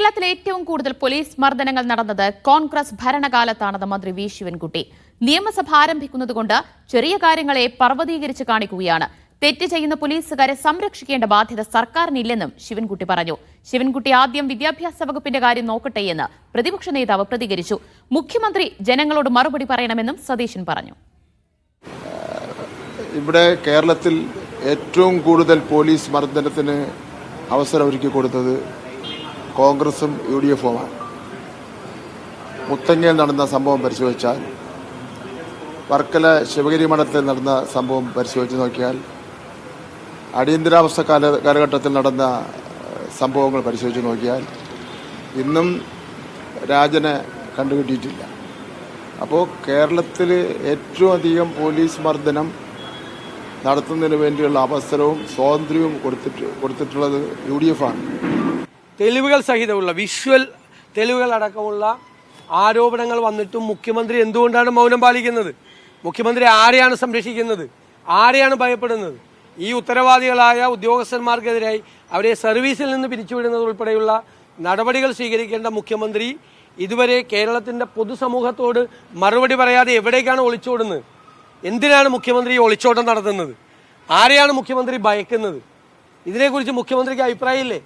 കേരളത്തിൽ ഏറ്റവും കൂടുതൽ പോലീസ് മർദ്ദനങ്ങൾ നടന്നത് കോൺഗ്രസ് ഭരണകാലത്താണെന്ന് മന്ത്രി വി ശിവൻകുട്ടി. നിയമസഭ ആരംഭിക്കുന്നതുകൊണ്ട് ചെറിയ കാര്യങ്ങളെ പർവതീകരിച്ച് കാണിക്കുകയാണ്. തെറ്റ് ചെയ്യുന്ന പോലീസുകാരെ സംരക്ഷിക്കേണ്ട ബാധ്യത സർക്കാരിനില്ലെന്നും ശിവൻകുട്ടി പറഞ്ഞു. ശിവൻകുട്ടി ആദ്യം വിദ്യാഭ്യാസ വകുപ്പിന്റെ കാര്യം നോക്കട്ടെ എന്ന് പ്രതിപക്ഷ നേതാവ് പ്രതികരിച്ചു. മുഖ്യമന്ത്രി ജനങ്ങളോട് മറുപടി പറയണമെന്നും സതീശൻ പറഞ്ഞു. ഇവിടെ കേരളത്തിൽ ഏറ്റവും കൂടുതൽ പോലീസ് മർദ്ദനത്തിന് അവസരം ഒരുക്കി കൊടുത്തത് കോൺഗ്രസും യു ഡി എഫുമാണ് മുത്തങ്ങയിൽ നടന്ന സംഭവം പരിശോധിച്ചാൽ വർക്കല ശിവഗിരി മഠത്തിൽ നടന്ന സംഭവം പരിശോധിച്ച് നോക്കിയാൽ അടിയന്തരാവസ്ഥ കാല കാലഘട്ടത്തിൽ നടന്ന സംഭവങ്ങൾ പരിശോധിച്ച് നോക്കിയാൽ ഇന്നും രാജനെ കണ്ടുകിട്ടിയിട്ടില്ല. അപ്പോൾ കേരളത്തിൽ ഏറ്റവും അധികം പോലീസ് മർദ്ദനം നടത്തുന്നതിന് വേണ്ടിയുള്ള അവസരവും സ്വാതന്ത്ര്യവും കൊടുത്തിട്ട് കൊടുത്തിട്ടുള്ളത് യു ഡി എഫ് ആണ് തെളിവുകൾ സഹിതമുള്ള വിഷ്വൽ തെളിവുകൾ അടക്കമുള്ള ആരോപണങ്ങൾ വന്നിട്ടും മുഖ്യമന്ത്രി എന്തുകൊണ്ടാണ് മൗനം പാലിക്കുന്നത്? മുഖ്യമന്ത്രി ആരെയാണ് സംരക്ഷിക്കുന്നത്? ആരെയാണ് ഭയപ്പെടുന്നത്? ഈ ഉത്തരവാദികളായ ഉദ്യോഗസ്ഥന്മാർക്കെതിരായി അവരെ സർവീസിൽ നിന്ന് പിരിച്ചുവിടുന്നത് ഉൾപ്പെടെയുള്ള നടപടികൾ സ്വീകരിക്കേണ്ട മുഖ്യമന്ത്രി ഇതുവരെ കേരളത്തിന്റെ പൊതുസമൂഹത്തോട് മറുപടി പറയാതെ എവിടേക്കാണ് ഒളിച്ചോടുന്നത്? എന്തിനാണ് മുഖ്യമന്ത്രി ഒളിച്ചോട്ടം നടത്തുന്നത്? ആരെയാണ് മുഖ്യമന്ത്രി ഭയക്കുന്നത്? ഇതിനെക്കുറിച്ച് മുഖ്യമന്ത്രിക്ക് അഭിപ്രായമില്ലേ?